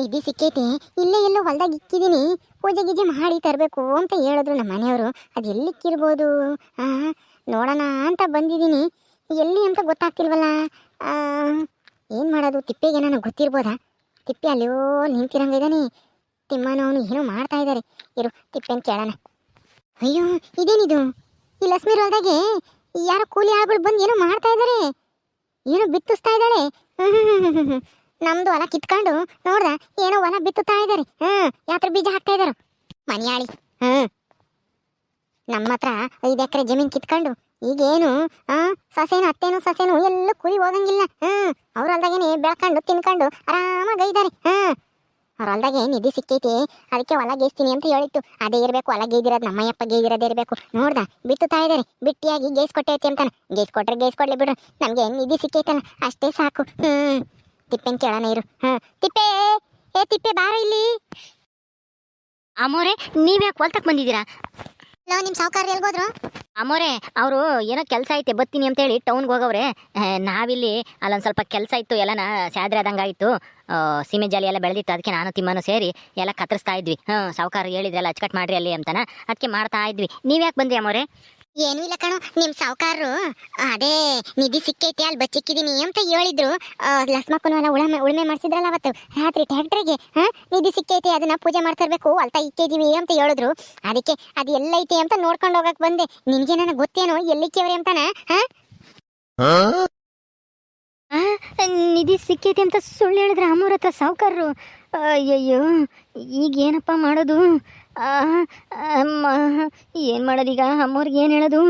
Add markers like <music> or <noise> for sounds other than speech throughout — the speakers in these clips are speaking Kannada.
ನಿಧಿ ಸಿಕ್ಕೈತೆ, ಇಲ್ಲೇ ಎಲ್ಲೋ ಹೊಲ್ದಾಗ ಇಕ್ಕಿದ್ದೀನಿ ಪೂಜೆ ಗೀಜೆ ಮಾಡಿ ತರಬೇಕು ಅಂತ ಹೇಳಿದ್ರು ನಮ್ಮ ಮನೆಯವರು. ಅದು ಎಲ್ಲಿಕ್ಕಿರ್ಬೋದು? ನೋಡೋಣ ಅಂತ ಬಂದಿದ್ದೀನಿ. ಎಲ್ಲಿ ಅಂತ ಗೊತ್ತಾಗ್ತಿಲ್ವಲ್ಲ? ಏನು ಮಾಡೋದು? ತಿಪ್ಪೆಗೆ ನನಗೆ ಗೊತ್ತಿರ್ಬೋದಾ? ತಿಪ್ಪೆ ಅಲ್ಲಿಯೋ ನಿಂತಿರಂಗಿದ್ದಾನೆ ತಿಮ್ಮನ ಅವನು ಏನೋ ಮಾಡ್ತಾ ಇದ್ದಾರೆ ಇರು, ತಿಪ್ಪೆನ ಕೇಳೋಣ. ಅಯ್ಯೋ, ಇದೇನಿದು? ಈ ಲಕ್ಷ್ಮಿ ಹೊಲ್ದಾಗೆ ಯಾರೋ ಕೂಲಿ ಆಳುಗಳು ಬಂದು ಏನೋ ಮಾಡ್ತಾ ಇದ್ದಾರೆ ಏನೋ ಬಿತ್ತಿಸ್ತಾ ಇದ್ದಾಳೆ ನಮ್ದು ಹೊಲ ಕಿತ್ಕೊಂಡು ನೋಡ್ದ ಏನೋ ಹೊಲ ಬಿತ್ತುತ್ತಾ ಇದ್ದಾರೆ ಹ್ಮ್ ಯಾತ್ರ ಬೀಜ ಹಾಕ್ತಾ ಇದಾರ. ಮನಿಯಾಳಿ. ಹ್ಮ್ ನಮ್ಮ ಹತ್ರ ಐದು ಎಕರೆ ಜಮೀನ್ ಕಿತ್ಕೊಂಡು ಈಗೇನು, ಆ, ಸೊಸೇನು ಅತ್ತೇನು ಸೊಸೇನು ಎಲ್ಲೂ ಕುರಿ ಹೋಗಂಗಿಲ್ಲ. ಹ್ಮ್ ಅವ್ರ ಹೊಲ್ದಾಗೇನೆ ಬೆಳ್ಕೊಂಡು ತಿನ್ಕೊಂಡು ಆರಾಮಾಗಿ ಇದ್ದಾರೆ ಹ್ಮ್ ಅವ್ರ ಹೊಲ್ದಾಗೆ ನಿಧಿ ಸಿಕ್ಕೈತಿ. ಅದಕ್ಕೆ ಹೊಲ ಗೇಸ್ತೀನಿ ಅಂತ ಹೇಳಿತ್ತು ಅದೇ ಇರಬೇಕು, ಹೊಲ ಗೇದಿರೋದು ನಮ್ಮಯ್ಯಪ್ಪ ಗೇದಿರೋದೇ ಇರಬೇಕು. ನೋಡ್ದ ಬಿತ್ತುತ್ತಾ ಇದ್ದಾರೆ ಬಿಟ್ಟಿಯಾಗಿ ಗೇಸ್ ಕೊಟ್ಟೈತಿ ಅಂತಾನೆ. ಗೇಸ್ ಕೊಟ್ರೆ ಗೇಸ್ ಕೊಡ್ಲಿ ಬಿಡು. ನಮ್ಗೆ ನಿಧಿ ಸಿಕ್ಕೈತಲ್ಲ, ಅಷ್ಟೇ ಸಾಕು. ಹ್ಮ್ ತಿಪ್ಪೆನ್ ಕೇಳೋಣ ಇರು. ಹಾ ತಿಪ್ಪೆ ಏ ತಿಪ್ಪೆ ಬಾರ ಇಲ್ಲಿ. ಅಮ್ಮೋರೆ ನೀವ್ಯಾಕೆ ಹೊಲ್ತಕ್ ಬಂದಿದ್ದೀರಾ? ಲೋ ನಿಮ್ ಸಾವುಕಾರ ಎಲ್ಗೋದ್ರು? ಅಮೋರೆ ಅವರು ಏನೋ ಕೆಲಸ ಐತೆ ಬತ್ತೀನಿ ಅಂತೇಳಿ ಟೌನ್ಗೆ ಹೋಗವ್ರೆ. ಆ, ನಾವಿಲ್ಲಿ ಅಲ್ಲೊಂದು ಸ್ವಲ್ಪ ಕೆಲಸ ಇತ್ತು ಎಲ್ಲನ ಸ್ಯಾದ್ರೆ ಆದಂಗೆ ಆಯಿತು ಸೀಮೆ ಜಾಲಿ ಎಲ್ಲ ಬೆಳೆದಿತ್ತು ಅದಕ್ಕೆ ನಾನು ತಿಮ್ಮನು ಸೇರಿ ಎಲ್ಲ ಕತ್ತರಿಸ್ತಾ ಇದ್ವಿ. ಹ್ಞೂ ಸಾವುಕಾರ ಹೇಳಿದ್ರಲ್ಲ ಅಚ್ಚಕಟ್ ಮಾಡ್ರಿ ಅಲ್ಲಿ ಅಂತಾನ. ಅದಕ್ಕೆ ಮಾಡ್ತಾ ಇದ್ವಿ. ನೀವ್ಯಾಕೆ ಬಂದ್ರಿ ಅಮ್ಮೋರೆ ಏನೂ ಇಲ್ಲ ಕಣೋ ನಿಮ್ ಸಾವುಕಾರರು ಅದೇ ನಿಧಿ ಸಿಕ್ಕೈತಿ ಅಲ್ಲಿ ಬಚ್ಚಿಕ್ಕಿದೀನಿ ಅಂತ ಹೇಳಿದ್ರು. ಲಕ್ಷ್ಮಕ್ಕನ ಎಲ್ಲ ಉಳಮೆ ಉಳುಮೆ ಮಾಡಿಸಿದ್ರಲ್ಲ ಅವತ್ತು. ರಾತ್ರಿ ಟ್ಯಾಕ್ಟ್ರಿಗೆ ಹಾಂ ನಿಧಿ ಸಿಕ್ಕೈತಿ ಅದನ್ನ ಪೂಜೆ ಮಾಡ್ತಿರ್ಬೇಕು ಅಲ್ತಾ ಇಕ್ಕಿದೀವಿ ಅಂತ ಹೇಳಿದ್ರು. ಅದಕ್ಕೆ ಅದು ಎಲ್ಲೈತಿ ಅಂತ ನೋಡ್ಕೊಂಡು ಹೋಗಕ್ ಬಂದೆ. ನಿನ್ಗೆ ನನಗೆ ಗೊತ್ತೇನೋ ಎಲ್ಲಿಕ್ಕೇವ್ರಿ ಅಂತಾನ ಹಾ? ನಿಧಿ ಸಿಕ್ಕೈತಿ ಅಂತ ಸುಳ್ಳು ಹೇಳಿದ್ರೆ ಅಮ್ಮವ್ರ ಹತ್ರ ಸಾವುಕಾರರು. ಅಯ್ಯಯ್ಯೋ ಈಗ ಏನಪ್ಪ ಮಾಡೋದು? ಏನು ಮಾಡೋದೀಗ ಅಮ್ಮವ್ರಿಗೆ ಏನು ಹೇಳೋದು?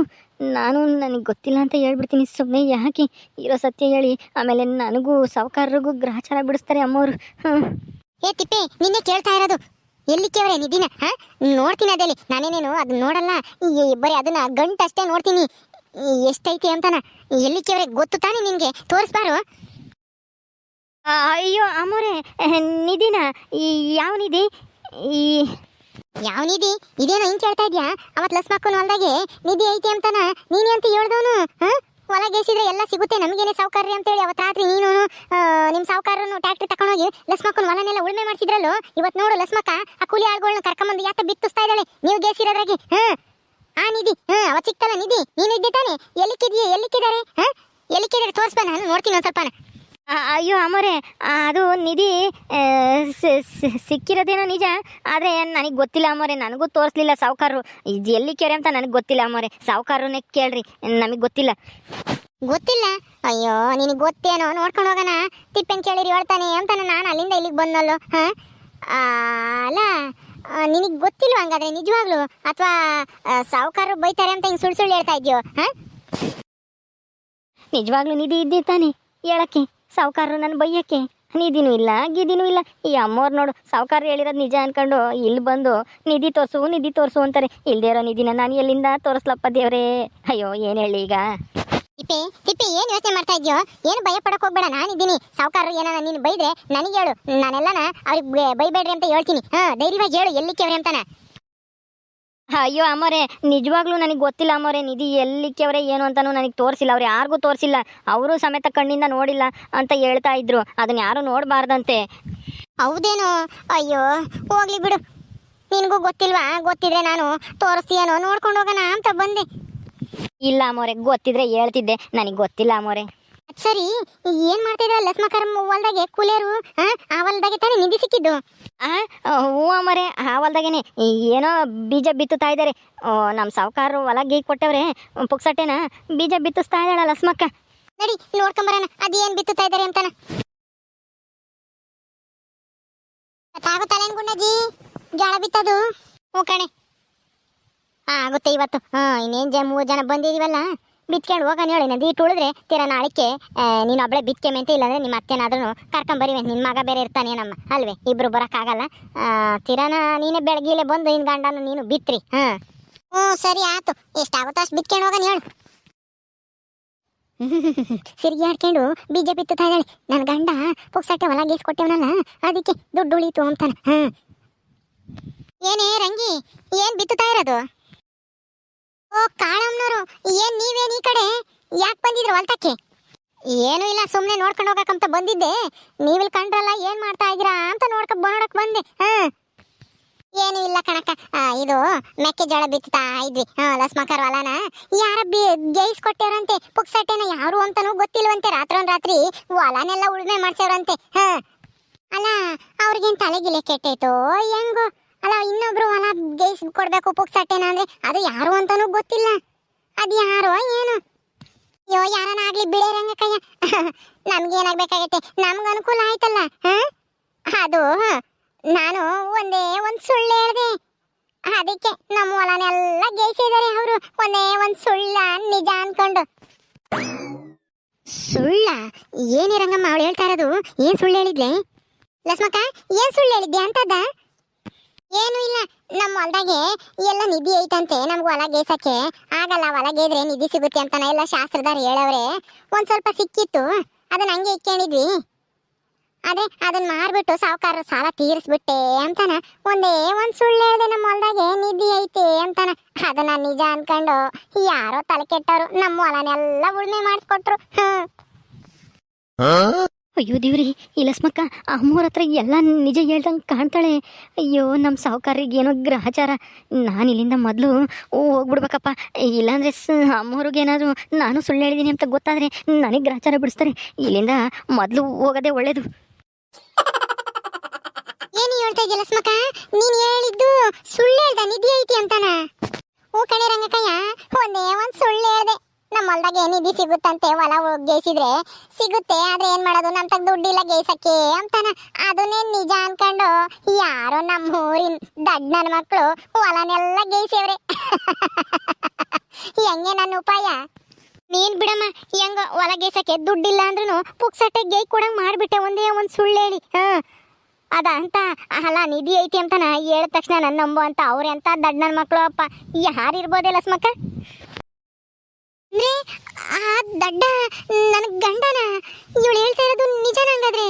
ನಾನು ನನಗೆ ಗೊತ್ತಿಲ್ಲ ಅಂತ ಹೇಳ್ಬಿಡ್ತೀನಿ ಸುಮ್ಮನೆ ಯಾಕೆ ಇರೋ ಸತ್ಯ ಹೇಳಿ. ಆಮೇಲೆ ನನಗೂ ಸಾವುಕಾರರಿಗೂ ಗ್ರಹಚಾರ ಬಿಡಿಸ್ತಾರೆ ಅಮ್ಮವ್ರು. ಹ್ಞೂ ಏ ತಿಪ್ಪೆ ನಿನ್ನೆ ಕೇಳ್ತಾ ಇರೋದು. ಎಲ್ಲಿಕ್ಕೇವ್ರೆ ನಿಧಿನ ಹಾ? ನೋಡ್ತೀನಿ ಅದೇಲಿ ನಾನೇನೇನು ಅದನ್ನ ನೋಡಲ್ಲ? ಬರೀ ಅದನ್ನು ಗಂಟು ಗಂಟಷ್ಟೇ ನೋಡ್ತೀನಿ. ಎಷ್ಟೈತಿ ಅಂತಾನ? ಎಲ್ಲಿಕ್ಕೇವ್ರೆ ಗೊತ್ತು ತಾನೇ ನಿನಗೆ? ತೋರಿಸ್ಬಾರು ಅಯ್ಯೋ ಅಮ್ಮೋರೆ ನಿಧಿನ ಈ ಯಾವ ನಿಧಿ? ಈ ಯಾವ ನಿಧಿ? ಇದೇನೋ ಹಿಂಗ್ ಕೇಳ್ತಾ ಇದ್ಯಾ? ಅವತ್ ಲಸ್ಮಕ್ಕನ ಹೊಲ್ದಾಗೆ ನಿಧಿ ಐತಿ ಅಂತಾನ? ನೀನೇ ಅಂತ ಹೇಳ್ದವನು? ಹೊಲ ಗೇಸಿದ್ರೆ ಎಲ್ಲ ಸಿಗುತ್ತೆ, ನಮಗೇನೆ ಸಾವುಕಾರ್ರಿ ಅಂತೇಳಿ ಅವತ್ ರಾತ್ರಿ ನೀನು ನಿಮ್ ಸಾವುಕಾರನು ಟ್ಯಾಕ್ಟ್ರಿ ತಕೊಂಡೋಗಿ ಲಸ್ಮಕ್ಕನ ಹೊಲನೆಲ್ಲ ಉಳ್ಮೆ ಮಾಡ್ಸಿದ್ರಲ್ಲೋ? ಇವತ್ ನೋಡು ಲಸ್ಮಕ್ಕ ಆ ಕೂಲಿ ಆಳ್ಗಳನ್ನ ಕರ್ಕೊಂಬಂದು ಯಾತ ಬಿತ್ತಿಸ್ತಾ ಇದ್ದಾಳೆ. ನೀವು ಗೇಸಿರೋದ್ರಾಗೆ, ಹಾ? ಆ ನಿಧಿ, ಹಾ, ಅವತ್ ಸಿಕ್ತಲ್ಲ ನಿಧಿ? ನೀನು ಇದ್ದೆ ತಾನೆ ಎಲ್ಲಿಕ್ಕಿದ್ಯಾ? ಎಲ್ಲಿಕ್ಕಿದ್ದಾರೆ? ಹಾ? ಎಲ್ಲಿಕ್ಕಿದ್ದಾರೆ? ತೋರಿಸ್ಬಾ, ನಾನು ನೋಡ್ತೀನಿ ಒಂದ್ ಸ್ವಲ್ಪನ. ಅಯ್ಯೋ ಅಮ್ಮೋರೆ ಅದು ನಿಧಿ ಸಿಕ್ಕಿರೋದೇನೋ ನಿಜ? ಆದರೆ ನನಗೆ ಗೊತ್ತಿಲ್ಲ ಅಮ್ಮೋರೆ ನನಗೂ ತೋರಿಸ್ಲಿಲ್ಲ ಸಾವುಕಾರರು. ಇದು ಎಲ್ಲಿ ಕೆರೆ ಅಂತ ನನಗೆ ಗೊತ್ತಿಲ್ಲ ಅಮ್ಮೋರೆ. ಸಾವುಕಾರನೇ ಕೇಳ್ರಿ ನಮಗೆ ಗೊತ್ತಿಲ್ಲ. ಗೊತ್ತಿಲ್ಲ? ಅಯ್ಯೋ ನಿನಗೆ ಗೊತ್ತೇನೋ? ನೋಡ್ಕೊಂಡು ಹೋಗೋಣ. ತಿಪ್ಪೆನ್ ಕೇಳಿರಿ ಹೇಳ್ತಾನೆ ಅಂತಾನೆ ನಾನು ಅಲ್ಲಿಂದ ಇಲ್ಲಿಗೆ ಬಂದಲ್ಲೋ ಹಾ? ಅಲ್ಲ ನಿನಗೆ ಗೊತ್ತಿಲ್ಲ ಹಂಗಾದ್ರೆ? ನಿಜವಾಗ್ಲು? ಅಥವಾ ಸಾವುಕಾರರು ಬೈತಾರೆ ಅಂತ ಹಿಂಗೆ ಸುಳ್ಳು ಸುಳ್ಳು ಹೇಳ್ತಾ ಇದೆಯೋ ಹಾ? ನಿಜವಾಗ್ಲೂ ನಿಧಿ ಇದ್ದಿ ತಾನೆ ಹೇಳಕ್ಕೆ. ಸಾವುಕಾರರು ನನ್ನ ಬೈಯಕ್ಕೆ. ನಿಧಿನೂ ಇಲ್ಲ ಗಿದಿನೂ ಇಲ್ಲ. ಈ ಅಮ್ಮೋರ್ ನೋಡು ಸಾವುಕಾರ ಹೇಳಿರೋದು ನಿಜ ಅನ್ಕೊಂಡು ಇಲ್ಲಿ ಬಂದು ನಿಧಿ ತೋರಿಸು ನಿಧಿ ತೋರಿಸು ಅಂತಾರೆ. ಇಲ್ದೇ ಇರೋ ನಿಧಿನ ನಾನು ಎಲ್ಲಿಂದ ತೋರಿಸ್ಲಪ್ಪ ದೇವ್ರೇ? ಅಯ್ಯೋ, ಏನು ಹೇಳಿ ಈಗ? ತಿಪ್ಪಿ ತಿಪ್ಪಿ, ಏನು ಯೋಚನೆ ಮಾಡ್ತಾ ಇದೆಯೋ? ಏನು ಭಯ ಪಡಕ್ಕೆ ಹೋಗ್ಬೇಡ ನಾನಿದ್ದೀನಿ ಸಾವುಕಾರರು ಏನಾನ ನೀನು ಬೈದ್ರೆ ನನಗೆ ಹೇಳು. ನಾನೆಲ್ಲನ ಅವ್ರಿಗೆ ಬೈಬೇಡ್ರಿ ಅಂತ ಹೇಳ್ತೀನಿ. ಹಾಂ, ಧೈರ್ಯವಾಗಿ ಹೇಳು ಎಲ್ಲಿ ಕೇವ್ರಿ ಅಂತಾನ? ಅಯ್ಯೋ ಅಮ್ಮೋರೆ ನಿಜವಾಗ್ಲೂ ನನಗೆ ಗೊತ್ತಿಲ್ಲ ಅಮ್ಮೋರೆ ನಿಧಿ ಎಲ್ಲಿಕ್ಕೆವ್ರೆ ಏನು ಅಂತಾನು ನನಗೆ ತೋರಿಸಿಲ್ಲ ಅವ್ರು ಯಾರಿಗೂ ತೋರಿಸಿಲ್ಲ. ಅವರು ಸಮೇತ ಕಣ್ಣಿಂದ ನೋಡಿಲ್ಲ ಅಂತ ಹೇಳ್ತಾ ಇದ್ರು. ಅದನ್ನ ಯಾರು ನೋಡಬಾರ್ದಂತೆ. ಹೌದೇನೋ? ಅಯ್ಯೋ ಹೋಗ್ಲಿ ಬಿಡು. ನಿನಗೂ ಗೊತ್ತಿಲ್ವಾ? ಗೊತ್ತಿದ್ರೆ ನಾನು ತೋರಿಸ್ತೀಯನೋ? ನೋಡ್ಕೊಂಡು ಹೋಗೋಣ ಅಂತ ಬಂದೆ. ಇಲ್ಲ ಅಮ್ಮೋರೆ ಗೊತ್ತಿದ್ರೆ ಹೇಳ್ತಿದ್ದೆ. ನನಗೆ ಗೊತ್ತಿಲ್ಲ ಅಮ್ಮೋರೆ. ಸರಿ ಏನ್ ಮಾಡ್ತಿದ್ರ ಲಸ್ಮಕರ್ ಹೊಲ್ದಾಗೆ ಕೂಲೇರು ಆ ಹೊಲ್ದಾಗೆ ತಾನೇ ನಿಧಿ ಸಿಕ್ಕಿದ್ದು? ಆ ಹೂವ ಮರೆ ಆ ಹೊಲ್ದಾಗೇನೆ ಏನೋ ಬೀಜ ಬಿತ್ತುತ್ತಾ ಇದ್ದಾರೆ. ನಮ್ಮ ಸಾವುಕಾರರು ಹೊಲ ಗೀ ಕೊಟ್ಟವ್ರೆ ಪುಕ್ಸಟ್ಟೆನ ಬೀಜ ಬಿತ್ತಿಸ್ತಾ ಇದ್ದಾಳ ಲಸ್ಮಕ್ಕ. ನಡಿ ನೋಡ್ಕೊಂಬರೋಣ ಏನ್ ಬಿತ್ತುತ್ತಾ ಇದಾರೆ ಅಂತಾನ. ಗೊತ್ತಾಗುತ್ತಲ್ಲ ಗುಂಡಜ್ಜಿ? ಜೋಳ ಬಿತ್ತದು? ಹ್ಞೂ ಕಣೆ. ಹಾ ಆಗುತ್ತೆ ಇವತ್ತು. ಹಾ ಇನ್ನೇನ್ ಜ ಮೂರು ಜನ ಬಂದಿದೀವಲ್ಲ. ಬಿತ್ಕೊಂಡು ಹೋಗೋಣ ಹೇಳಿ ನದಿ ಇಟ್ಟು ಉಳಿದ್ರೆ ತೀರಾ ನಾಳಿಕೆ ನೀನು ಒಬ್ಳೆ ಬಿತ್ಕೆಮೆ ಅಂತ ಇಲ್ಲಾಂದ್ರೆ ನಿಮ್ಮ ಅತ್ತೆನಾದ್ರೂ ಕರ್ಕೊಂಬರಿವೆ ನಿನ್ನ ಮಗ ಬೇರೆ ಇರ್ತಾನೆ ನಮ್ಮ, ಅಲ್ವೇ? ಇಬ್ರು ಬರೋಕ್ಕಾಗಲ್ಲ. ತೀರಾನ ನೀನೇ ಬೆಳಗ್ಗೆ ಬಂದು ಇನ್ನು ಗಂಡನ ನೀನು ಬಿತ್ರಿ, ಹಾಂ? ಹ್ಞೂ, ಸರಿ ಆಯ್ತು. ಎಷ್ಟಾಗುತ್ತೋ ಅಷ್ಟು ಬಿತ್ಕೊಂಡು ಹೋಗೋಣ ಹೇಳು <laughs> ಸಿರ್ಗಿ ಆಡ್ಕೊಂಡು ಬೀಜ ಬಿತ್ತುತ್ತಾ ಇದ್ದಾಳೆ ನನ್ನ ಗಂಡ ಪುಕ್ಸಟ್ಟೆ ಹೊಲ ಗೀಸ್ಕೊಟ್ಟೆವನಲ್ಲ, ಅದಕ್ಕೆ ದುಡ್ಡು ಉಳಿತು ಅಂತಾನೆ, ಹಾಂ? ಏನೇ ರಂಗಿ, ಏನ್ ಬಿತ್ತುತ್ತಾ ಇರೋದು? ಓ ಕಾಳಮ್ಮನವರು ಏನ್ ನೀವೇನ್ ಈ ಕಡೆ? ಯಾಕೆ ಬಂದಿದ್ರು ಹೊಲ್ತಕ್ಕೆ? ಏನು ಇಲ್ಲ ಸುಮ್ಮನೆ ನೋಡ್ಕೊಂಡು ಹೋಗಕ್ಕಂತ ಬಂದಿದ್ದೆ. ನೀವಿಲ್ಲಿ ಕಂಡ್ರಲ್ಲ, ಏನ್ ಮಾಡ್ತಾ ಇದ್ದೀರಾ ಅಂತ ನೋಡ್ಕ ನೋಡಕ್ ಬಂದೆ. ಹಾ. ಏನು ಇಲ್ಲ ಕಣಕ್ಕ. ಇದು, ಮೆಕ್ಕೆಜೋಳ ಬಿತ್ತಾ ಇದ್ವಿ. ಲಸ್ಮಕರ್ ಹೊಲನ. ಯಾರ ಜಯಿಸ್ಕೊಟ್ಟಾರಂತೆ ಪುಕ್ಸಟ್ಟೆನ ಯಾರು ಅಂತಾನೂ ಗೊತ್ತಿಲ್ವಂತೆ. ರಾತ್ರೋನ್ ರಾತ್ರಿ ಹೊಲನೆಲ್ಲ ಉಳ್ಮೆ ಮಾಡ್ಸೇವ್ರಂತೆ ಹಾ. ಅಲ್ಲ, ಅವ್ರಿಗೇನ್ ತಲೆಗಿಲೆ ಕೆಟ್ಟೈತೋ ಹೆಂಗೋ? ಅಲ್ಲ, ಇನ್ನೊಬ್ರು ಹೊಲ ಗೇಸ್ ಕೊಡ್ಬೇಕು ಪುಕ್ಸಟ್ಟೆನ ಅಂದ್ರೆ ಅದು ಯಾರು ಅಂತಾನೂ ಗೊತ್ತಿಲ್ಲ. ಅದು ಯಾರು ಏನು. ಅಯ್ಯೋ ಯಾರನ್ನ ಆಗ್ಲಿ ಬಿಡೇ ರಂಗಕ್ಕಯ್ಯ <laughs> ನಮ್ಗೇನಾಗ್ಬೇಕಾಗತ್ತೆ? ನಮ್ಗೆ ಅನುಕೂಲ ಆಯ್ತಲ್ಲ? ಅದು ನಾನು ಒಂದೇ ಒಂದು ಸುಳ್ಳು ಹೇಳ್ದೆ. ಅದಕ್ಕೆ ನಮ್ಮ ಹೊಲನೆಲ್ಲ ಗೇಸಿದ್ದಾರೆ ಅವರು. ಒಂದೇ ಒಂದು ಸುಳ್ಳ ನಿಜ ಅನ್ಕೊಂಡು. ಸುಳ್ಳ? ಏನಿರಂಗಮ್ಮ, ಅವ್ಳು ಅವಳು ಹೇಳ್ತಾ ಇರೋದು? ಏನ್ ಸುಳ್ಳು ಹೇಳಿದ್ಲೆ? ಲಸ್ಮಕ್ಕ ಏನ್ ಸುಳ್ಳು ಹೇಳಿದ್ದೆ ಅಂತದ? ಏನು ಇಲ್ಲ. ನಮ್ಮ ಹೊಲ್ದಾಗೆ ಎಲ್ಲ ನಿಧಿ ಐತಂತೆ, ನಮ್ಗೆ ಹೊಲ ಗೇಸಕ್ಕೆ. ಆಗಲ್ಲ, ಹೊಲ ಗೇದ್ರೆ ನಿಧಿ ಸಿಗುತ್ತೆ ಅಂತಾನೆ ಎಲ್ಲ ಶಾಸ್ತ್ರದಾರ ಹೇಳವ್ರೆ. ಒಂದ್ ಸ್ವಲ್ಪ ಸಿಕ್ಕಿತ್ತು ಅದನ್ನ ಹಂಗೆ ಇಕ್ಕೊಂಡಿದ್ವಿ ಅದೇ ಅದನ್ನ ಮಾರ್ಬಿಟ್ಟು ಸಾವುಕಾರ ಸಾಲ ತೀರಿಸ್ಬಿಟ್ಟೆ ಅಂತಾನ. ಒಂದೇ ಒಂದ್ ಸುಳ್ಳು ಹೇಳಿದೆ ನಮ್ಮ ಹೊಲ್ದಾಗೆ ನಿಧಿ ಐತೆ ಅಂತಾನ. ಅದನ್ನ ನಿಜ ಅನ್ಕೊಂಡು ಯಾರೋ ತಲೆ ಕೆಟ್ಟವ್ರು ನಮ್ಮ ಹೊಲನೆಲ್ಲ ಉಳ್ಮೆ ಮಾಡಿಸ್ಕೊಟ್ರು. ಹ್ಮ್. ಅಯ್ಯೋ ದೇವ್ರಿ ಈ ಲಸ್ಮಕ್ಕ ಅಮ್ಮೋರ ಹತ್ರ ಎಲ್ಲ ನಿಜ ಹೇಳ್ದಂಗೆ ಕಾಣ್ತಾಳೆ. ಅಯ್ಯೋ ನಮ್ಮ ಸಾಹುಕಾರಿಗೆ ಏನೋ ಗ್ರಹಚಾರ. ನಾನು ಇಲ್ಲಿಂದ ಮೊದಲು ಓ ಹೋಗ್ಬಿಡ್ಬೇಕಪ್ಪ. ಇಲ್ಲಾಂದ್ರೆ ಸ, ಅಮ್ಮೋರಿಗೆ ಏನಾದರೂ ನಾನು ಸುಳ್ಳು ಹೇಳಿದ್ದೀನಿ ಅಂತ ಗೊತ್ತಾದರೆ ನನಗೆ ಗ್ರಹಚಾರ ಬಿಡಿಸ್ತಾರೆ. ಇಲ್ಲಿಂದ ಮೊದಲು ಹೋಗೋದೇ ಒಳ್ಳೇದು. ಏನು ಹೇಳ್ತಾ ಇದೆಯಾ ಸ್ಮಕ ನೀನು ಹೇಳಿದ್ದು ಸುಳ್ಳು ಹೇಳ್ದ ನಿಧಿ ಐತಿ ಅಂತಾನ? ಓ ಕಣೆ ರಂಗಕ್ಕಯ್ಯ ಒಂದೇ ಒಂದು ಸುಳ್ಳು ನಮ್ಮ ಹೊಲ್ದಾಗ ಏನಿದೆ ಸಿಗುತ್ತಂತೆ ಹೊಲ ಗೇಸಿದ್ರೆ ಸಿಗುತ್ತೆ, ಆದ್ರೆ ಏನ್ ಮಾಡೋದು? ನಮ್ ತಗ ದುಡ್ಡಿಲ್ಲ ಗೇಸಕ್ಕೆ ಅಂತಾನ. ಅದನ್ನೇ ನಿಜ ಅನ್ಕೊಂಡು ಯಾರೋ ನಮ್ಮ ಊರಿನ ದಡ್ಡನ ಮಕ್ಕಳು ಹೊಲನೆಲ್ಲ ಗೇಯ್ಸವ್ರೆ. <laughs> ಹೆಂಗೆ ನನ್ನ ಉಪಾಯ? ನೀನ್ ಬಿಡಮ್ಮ, ಹೆಂಗ ಹೊಲ ಗೇಸಕ್ಕೆ ದುಡ್ಡಿಲ್ಲ ಅಂದ್ರೂ ಪುಕ್ಸಟ್ಟೆ ಗೇಯ್ ಕೊಡಂಗ್ ಮಾಡ್ಬಿಟ್ಟೆ ಒಂದೇ ಒಂದ್ ಸುಳ್ಳು ಹೇಳಿ. ಹಾ. ಅದ ಅಂತ ಅಲ್ಲ ನಿಧಿ ಐತಿ ಅಂತ ಹೇಳಿದ ತಕ್ಷಣ ನನ್ನ ನಂಬು ಅಂತ ಅವ್ರೆ ಅಂತ ದಡ್ ನನ್ನ ಮಕ್ಕಳು ಅಪ್ಪ. ಯಾರಿರ್ಬೋದೇ ಲಸ್ಮಕ್ಕ ಅಂದ್ರೆ ಆ ದಡ್ಡ ನನ್ನ ಗಂಡನ. ಇವಳು ಹೇಳ್ತಾ ಇರೋದು ನಿಜ ನಂಗಾದ್ರೆ.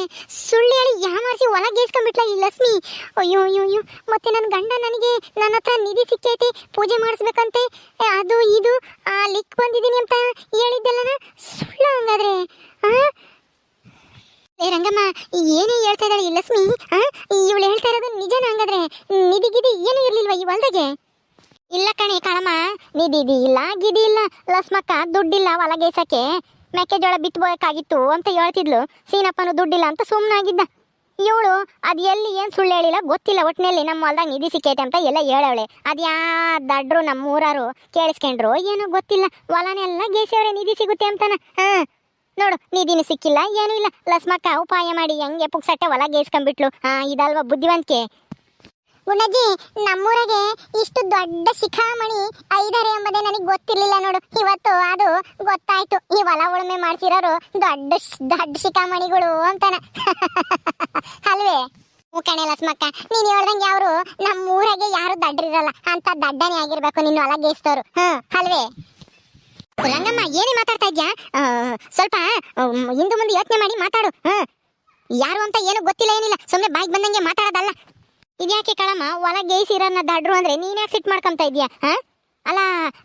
ಸುಳ್ಳು ಹೇಳಿ ಯಾಮಾರಿಸಿ ಹೊಲ ಗೇಸ್ಕೊಂಡ್ಬಿಟ್ಲ ಈ ಲಕ್ಷ್ಮಿ. ಅಯ್ಯೋ ಅಯ್ಯೋ ಅಯ್ಯೋ. ಮತ್ತೆ ನನ್ನ ಗಂಡ ನನಗೆ ನನ್ನ ಹತ್ರ ನಿಧಿ ಸಿಕ್ಕೈತಿ, ಪೂಜೆ ಮಾಡಿಸ್ಬೇಕಂತೆ. ಅದು ಇದು, ಆ ಲಿಕ್ ಬಂದಿದ್ದೀನಿ ಅಂತ ಹೇಳಿದ್ದೆಲ್ಲನ ಸುಳ್ಳು ಹಂಗಾದ್ರೆ, ಆ? ಏ ರಂಗಮ್ಮ, ಏನೇ ಹೇಳ್ತಾ ಇದ್ದಾಳೆ ಈ ಲಕ್ಷ್ಮಿ ಇವಳು ಹೇಳ್ತಾ ಇರೋದು ನಿಜನ ಹಂಗಾದ್ರೆ? ನಿಧಿಗಿದಿ ಏನು ಇರ್ಲಿಲ್ವಾ ಈ ಹೊಲ್ದಾಗೆ? ಇಲ್ಲ ಕಣೆ ಕಣಮ್ಮ ನಿಧಿ ಇಲ್ಲ ಗಿದಿ ಇಲ್ಲ, ಲಸ್ಮಕ್ಕ ದುಡ್ಡಿಲ್ಲ ಹೊಲ ಗೇಸಕ್ಕೆ ಮೆಕ್ಕೆಜೋಳ ಬಿತ್ತಬೇಕಾಗಿತ್ತು ಅಂತ ಹೇಳ್ತಿದ್ಲು. ಸೀನಪ್ಪನು ದುಡ್ಡಿಲ್ಲ ಅಂತ ಸುಮ್ಮನಾಗಿದ್ದ ಇವಳು, ಅದು ಎಲ್ಲಿ ಏನು ಸುಳ್ಳು ಹೇಳಿಲ್ಲ ಗೊತ್ತಿಲ್ಲ ಒಟ್ಟಿನಲ್ಲಿ ನಮ್ಮ ಹೊಲ್ದಾಗ ನಿಧಿ ಸಿಕ್ಕೈತೆ ಅಂತ ಎಲ್ಲ ಹೇಳವಳೆ. ಅದು ಯಾ ದಡ್ರು ನಮ್ಮ ಊರಾರು ಕೇಳಿಸ್ಕೊಂಡ್ರು ಏನೋ ಗೊತ್ತಿಲ್ಲ. ಹೊಲನೆಲ್ಲ ಗೇಸವ್ರೆ ನಿಧಿ ಸಿಗುತ್ತೆ ಅಂತಾನ. ಹಾಂ, ನೋಡು, ನಿಧಿನೂ ಸಿಕ್ಕಿಲ್ಲ, ಏನೂ ಇಲ್ಲ. ಲಸ್ಮಕ್ಕ ಉಪಾಯ ಮಾಡಿ ಹೆಂಗೆ ಪುಕ್ಸಟ್ಟೆ ಹೊಲ ಗೇಸ್ಕೊಂಡ್ಬಿಟ್ಲು ಹಾಂ, ಇದಲ್ವಾ ಬುದ್ಧಿವಂತಿಕೆ? ಗುಣಜ್ಜಿ ನಮ್ಮೂರಿಗೆ ಇಷ್ಟು ದೊಡ್ಡ ಶಿಖಾಮಣಿ ಐದಾರೆ ಎಂಬುದೇ ನನಗೆ ಗೊತ್ತಿರಲಿಲ್ಲ ನೋಡು. ಇವತ್ತು ಅದು ಗೊತ್ತಾಯ್ತು. ಈ ಹೊಲ ಉಳುಮೆ ಮಾಡ್ಸಿರೋರು ದೊಡ್ಡ ದೊಡ್ಡ ಶಿಖಾಮಣಿಗಳು ಅಂತಾನ. <laughs> ಅಲ್ವೇ? ಕಣೆ ಲಸ್ಮಕ್ಕ ನೀನ್ ಹೇಳ್ದಂಗೆ ಅವರು ನಮ್ಮ ಊರಾಗೆ ಯಾರು ದಡ್ರಿರಲ್ಲ, ಅಂತ ದಡ್ಡನೇ ಆಗಿರ್ಬೇಕು ನಿನ್ನ ಒಳಗೆ ಗೇಸ್ತವ್ರು ಹ್ಮ್ ಅಲ್ವೇ? ಕುಲಂಗಮ್ಮ ಏನೇ ಮಾತಾಡ್ತಾ ಇದ್ಯಾ? ಸ್ವಲ್ಪ ಹಿಂದೆ ಮುಂದೆ ಯೋಚನೆ ಮಾಡಿ ಮಾತಾಡು. ಹ್ಮ್ ಯಾರು ಅಂತ ಏನು ಗೊತ್ತಿಲ್ಲ ಏನಿಲ್ಲ. ಸುಮ್ಮನೆ ಬಾಯಿಗೆ ಬಂದಂಗೆ ಮಾತಾಡೋದಲ್ಲ. ಇದ್ಯಾಕೆ ಕಳಮ್ಮ? ಹೊಲ ಗೇಯ್ಸಿರನ್ನ ದಡ್ರು ಅಂದ್ರೆ ನೀನ್ ಯಾಕೆ ಸಿಟ್ ಮಾಡ್ಕೊಂತ ಇದ್ಯಾ, ಹಾ? ಅಲ್ಲ,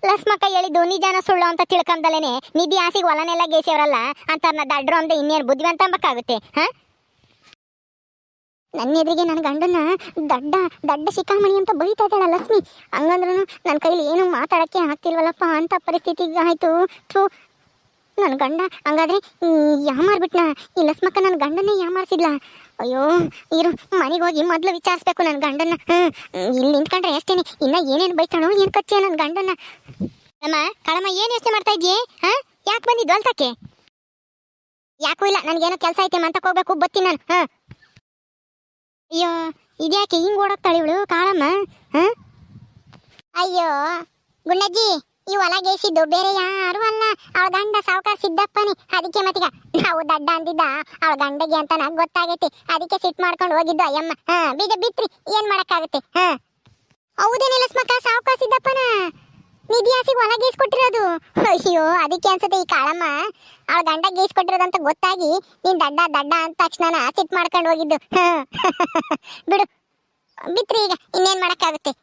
ಲಸ್ಮಕ್ಕ ಹೇಳಿದ್ದು ನಿಜಾನ ಸುಳ್ಳು ಅಂತ ತಿಳ್ಕೊಂಡಲೇನೆ ನಿಧಿ ಆಸಿಗೆ ಹೊಲನೆಲ್ಲ ಅಂತ ಅಂತರ್ನ ದಡ್ರು ಅಂದ್ರೆ ಇನ್ನೇನು ಬುದ್ಧಿವಂತ ಅಂಬಕ್ಕಾಗುತ್ತೆ ಹ? ನನ್ನ ಎದುರಿಗೆ ನನ್ನ ಗಂಡನ್ನ ದಡ್ಡ ದಡ್ಡ ಶಿಖಾಮಣಿ ಅಂತ ಬೈತಾ ಇದ್ದಾಳ ಲಕ್ಷ್ಮಿ ಹಂಗಂದ್ರೂ ನನ್ನ ಕೈಲಿ ಏನು ಮಾತಾಡಕ್ಕೆ ಆಗ್ತಿಲ್ವಲ್ಲಪ್ಪ ಅಂತ ಪರಿಸ್ಥಿತಿ ಆಯ್ತು. ಥೂ ನನ್ನ ಗಂಡ, ಹಂಗಾದ್ರೆ ಯಾಮಾರ್ಬಿಟ್ನ? ಈ ಲಸ್ಮಕ್ಕ ನನ್ನ ಗಂಡನ್ನೇ ಯಾಮಾರ್ಸಿದ್ಲ? ಅಯ್ಯೋ, ಇರು, ಮನೆಗೆ ಹೋಗಿ ಮೊದಲು ವಿಚಾರಿಸ್ಬೇಕು ನನ್ನ ಗಂಡನ್ನ. ಹ್ಮ್, ಇಲ್ಲಿ ನಿಂತ್ಕೊಂಡ್ರೆ ಎಷ್ಟೇನೆ? ಇನ್ನ ಏನೇನು ಬೈತಾಳೋ, ಏನು ಕಚ್ಚೆ ನನ್ನ ಗಂಡನ್ನ. ಅಮ್ಮ ಕಳಮ್ಮ ಏನು ಯೋಚನೆ ಮಾಡ್ತಾ ಇದ್ಯೆ ಹಾ? ಯಾಕೆ ಬಂದಿದ್ದು ಅಲ್ತಕ್ಕೆ ಯಾಕೂ ಇಲ್ಲ, ನನಗೇನೋ ಕೆಲಸ ಐತೆ ಅಂತ ಹೋಗ್ಬೇಕು, ಬತ್ತೀನಿ ನಾನು. ಹಾ. ಅಯ್ಯೋ, ಇದ್ಯಾಕೆ ಹಿಂಗೆ ಓಡೋಗ್ತಾಳೆ ಇವಳು, ಕಾಳಮ್ಮ? ಹಾ? ಅಯ್ಯೋ, ಗುಂಡಜ್ಜಿ ಈ ಒಲಗೇಸಿದ್ದು ಬೇರೆ ಯಾರು ಅಲ್ಲ. ಅವಳ ಗಂಡ ಸಾವುಕಾರ ಸಿದ್ದಪ್ಪನಿ. ಅದಕ್ಕೆ ಮತ್ತೀಗ ನಾವು ದಡ್ಡ ಅಂದಿದ್ದ ಅವಳ ಗಂಡಗೆ ಅಂತ ನಂಗೆ ಗೊತ್ತಾಗೈತಿ. ಅದಕ್ಕೆ ಸಿಟ್ ಮಾಡ್ಕೊಂಡು ಹೋಗಿದ್ದು ಅಯ್ಯಮ್ಮ. ಹಾ, ಬೀಜ ಬಿತ್ರಿ, ಏನ್ ಮಾಡಕ್ಕಾಗುತ್ತೆ? ಹಾ. ಹೌದೇನೆ ಲಸ್ಮಕ್ಕ ಸಾವುಕಾರ ಸಿದ್ದಪ್ಪನ. ನಿಧಿ ಆಸಿಗೆ ಹೊಲ ಗೇಸ್ಕೊಟ್ಟಿರೋದು ಅಯ್ಯೋ, ಅದಕ್ಕೆ ಅನ್ಸುತ್ತೆ ಈ ಕಾಳಮ್ಮ. ಅವಳ ಗಂಡ ಅಂತ ಗೊತ್ತಾಗಿ ನೀನ್ ದಡ್ಡ ದಡ್ಡ ಅಂದ ತಕ್ಷಣ ಸಿಟ್ ಮಾಡ್ಕೊಂಡು ಹೋಗಿದ್ದು. <laughs> ಬಿಡು. ಬಿತ್ರಿ ಈಗ, ಇನ್ನೇನ್ ಮಾಡಕ್ಕಾಗುತ್ತೆ?